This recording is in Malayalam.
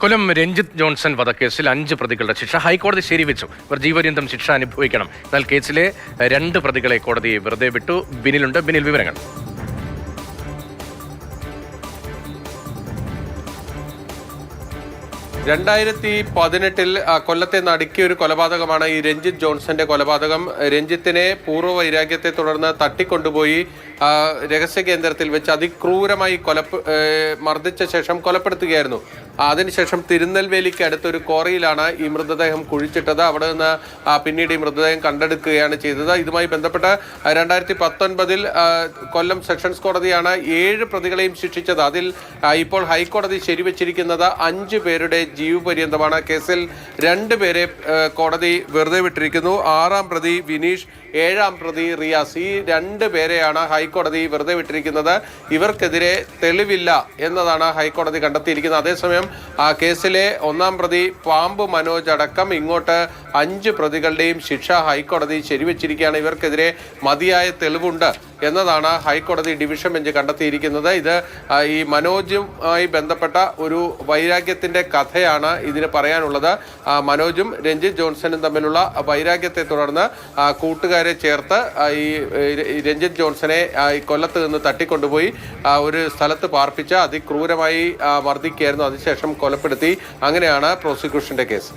കൊല്ലം രഞ്ജിത്ത് ജോൺസൺ വധക്കേസിൽ അഞ്ച് പ്രതികളുടെ ശിക്ഷ ഹൈക്കോടതി ശരിവെച്ചു. ഇവർ ജീവപര്യന്തം ശിക്ഷ അനുഭവിക്കണം. എന്നാൽ കേസിലെ രണ്ട് പ്രതികളെ കോടതി വെറുതെ വിട്ടു. ബിനിലുണ്ട്. ബിനിൽ വിവരങ്ങൾ. രണ്ടായിരത്തി പതിനെട്ടിൽ കൊല്ലത്തെ നടുക്കിയ ഒരു കൊലപാതകമാണ് ഈ രഞ്ജിത്ത് ജോൺസന്റെ കൊലപാതകം. രഞ്ജിത്തിനെ പൂർവ വൈരാഗ്യത്തെ തുടർന്ന് തട്ടിക്കൊണ്ടുപോയി രഹസ്യ കേന്ദ്രത്തിൽ വെച്ച് അതിക്രൂരമായി കൊല മർദ്ദിച്ച ശേഷം കൊലപ്പെടുത്തുകയായിരുന്നു. അതിനുശേഷം തിരുനെൽവേലിക്ക് അടുത്തൊരു കോറിയിലാണ് ഈ മൃതദേഹം കുഴിച്ചിട്ടത്. അവിടെ നിന്ന് പിന്നീട് ഈ മൃതദേഹം കണ്ടെടുക്കുകയാണ് ചെയ്തത്. ഇതുമായി ബന്ധപ്പെട്ട് രണ്ടായിരത്തി പത്തൊൻപതിൽ കൊല്ലം സെഷൻസ് കോടതിയാണ് ഏഴ് പ്രതികളെയും ശിക്ഷിച്ചത്. അതിൽ ഇപ്പോൾ ഹൈക്കോടതി ശരിവച്ചിരിക്കുന്നത് അഞ്ച് പേരുടെ ജീവപര്യന്തമാണ് കേസിൽ രണ്ടുപേരെ കോടതി വെറുതെ വിട്ടിരിക്കുന്നു. ആറാം പ്രതി വിനീഷ് ഏഴാം പ്രതി റിയാസ്. ഈ രണ്ട് പേരെയാണ് ഹൈക്കോടതി വെറുതെ വിട്ടിരിക്കുന്നത്. ഇവർക്കെതിരെ തെളിവില്ല എന്നതാണ് ഹൈക്കോടതി കണ്ടെത്തിയിരിക്കുന്നത്. അതേസമയം കേസിലെ ഒന്നാം പ്രതി പാമ്പ് മനോജ് അടക്കം ഇങ്ങോട്ട് അഞ്ച് പ്രതികളുടെയും ശിക്ഷ ഹൈക്കോടതി ശരിവച്ചിരിക്കുകയാണ്. ഇവർക്കെതിരെ മതിയായ തെളിവുണ്ട്. എന്നതാണ് ഹൈക്കോടതി ഡിവിഷൻ ബെഞ്ച് കണ്ടെത്തിയിരിക്കുന്നത്. ഇത് ഈ മനോജുമായി ബന്ധപ്പെട്ട ഒരു വൈരാഗ്യത്തിന്റെ കഥയാണ് ഇതിന് പറയാനുള്ളത്. മനോജും രഞ്ജിത്ത് ജോൺസണും തമ്മിലുള്ള വൈരാഗ്യത്തെ തുടർന്ന് കൂട്ടുകാരെ ചേർത്ത് ഈ രഞ്ജിത്ത് ജോൺസനെ കൊല്ലത്ത് നിന്ന് തട്ടിക്കൊണ്ടുപോയി ഒരു സ്ഥലത്ത് പാർപ്പിച്ച് അതിക്രൂരമായി മർദ്ദിക്കുകയായിരുന്നു. അതിനുശേഷം കൊലപ്പെടുത്തി. അങ്ങനെയാണ് പ്രോസിക്യൂഷന്റെ കേസ്.